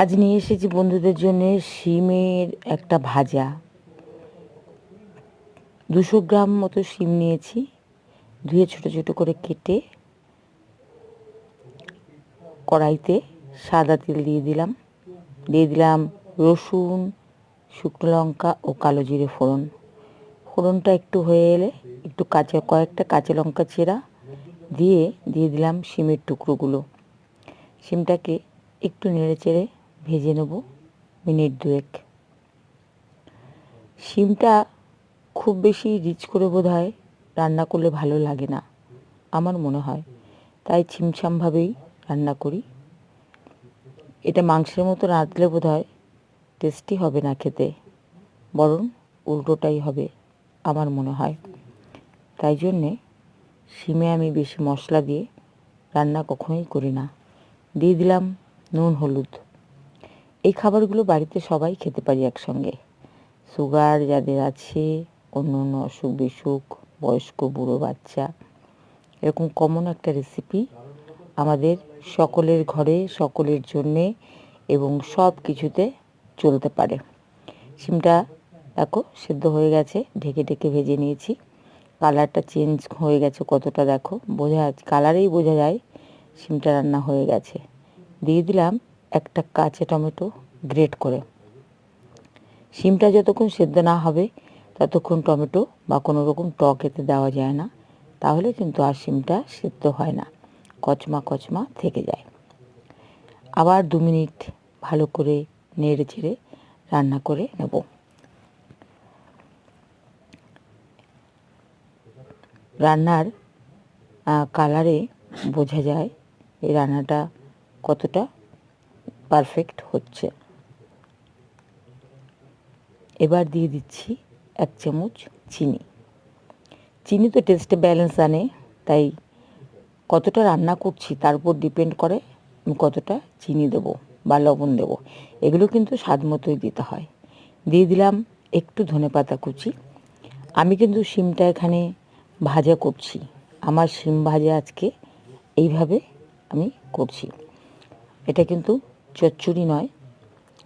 আজ নিয়ে এসেছি বন্ধুদের জন্য শিমের একটা ভাজা। দুশো গ্রাম মতো শিম নিয়েছি, ধুয়ে ছোট ছোট করে কেটে কড়াইতে সাদা তেল দিয়ে দিলাম। দিয়ে দিলাম রসুন, শুকনো লঙ্কা ও কালো জিরে ফোড়ন। ফোড়নটা একটু হয়ে এলে একটু কাঁচা কয়েকটা কাঁচা লঙ্কা চেরা দিয়ে দিয়ে দিলাম শিমের টুকরোগুলো। শিমটাকে একটু নেড়ে চেড়ে ভেজে নেব মিনিট দুয়েক। শিমটা খুব বেশি রিচ করে বোধ হয় রান্না করলে ভালো লাগে না, আমার মনে হয়। তাই ছিমছামভাবেই রান্না করি। এটা মাংসের মতো রাঁধলে বোধ হয় টেস্টি হবে না খেতে, বরং উল্টোটাই হবে, আমার মনে হয়। তাই জন্যে শিমে আমি বেশি মশলা দিয়ে রান্না কখনোই করি না। দিয়ে দিলাম নুন, হলুদ। এই খাবারগুলো বাড়িতে সবাই খেতে পারি একসঙ্গে। সুগার যাদের আছে অন্য অন্য অসুখ বিসুখ, বয়স্ক, বুড়ো, বাচ্চা, এরকম কমন একটা রেসিপি আমাদের সকলের ঘরে, সকলের জন্যে এবং সব কিছুতে চলতে পারে। সিমটা দেখো সেদ্ধ হয়ে গেছে, ঢেকে ঢেকে ভেজে নিয়েছি। কালারটা চেঞ্জ হয়ে গেছে কতটা দেখো, বোঝা কালারেই বোঝা যায় সিমটা রান্না হয়ে গেছে। দিয়ে দিলাম একটা কাঁচা টমেটো গ্রেট করে। শিমটা যতক্ষণ সেদ্ধ না হবে, ততক্ষণ টমেটো বা কোনো রকম টক এতে দেওয়া যায় না। তাহলে কিন্তু আর শিমটা সেদ্ধ হয় না, কচমা কচমা থেকে যায়। আবার দু মিনিট ভালো করে নেড়ে চেড়ে রান্না করে নেব। রান্নার কালারে বোঝা যায় এই রান্নাটা কতটা পারফেক্ট হচ্ছে। এবার দিয়ে দিচ্ছি এক চামচ চিনি। চিনি তো টেস্টে ব্যালেন্স আনে, তাই কতটা রান্না করছি তার উপর ডিপেন্ড করে আমি কতটা চিনি দেব বা লবণ দেব। এগুলো কিন্তু স্বাদ মতোই দিতে হয়। দিয়ে দিলাম একটু ধনে পাতা কুচি। আমি কিন্তু শিমটা এখানে ভাজা করছি। আমার শিম ভাজা আজকে এইভাবে আমি করছি। এটা কিন্তু চচ্চড়ি নয়।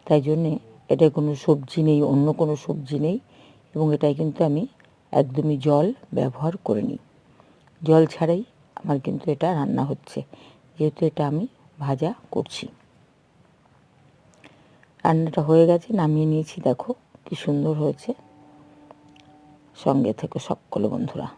তাই জন্যে এটা কোনো সবজি নেই, অন্য কোনো সবজি নেই এবং এটাই কিন্তু আমি একদমই জল ব্যবহার করে নিই জল ছাড়াই আমার কিন্তু এটা রান্না হচ্ছে, যেহেতু এটা আমি ভাজা করছি। রান্নাটা হয়ে গেছে, নামিয়ে নিয়েছি, দেখো কি সুন্দর হয়েছে। সঙ্গে থেকে সকল বন্ধুরা।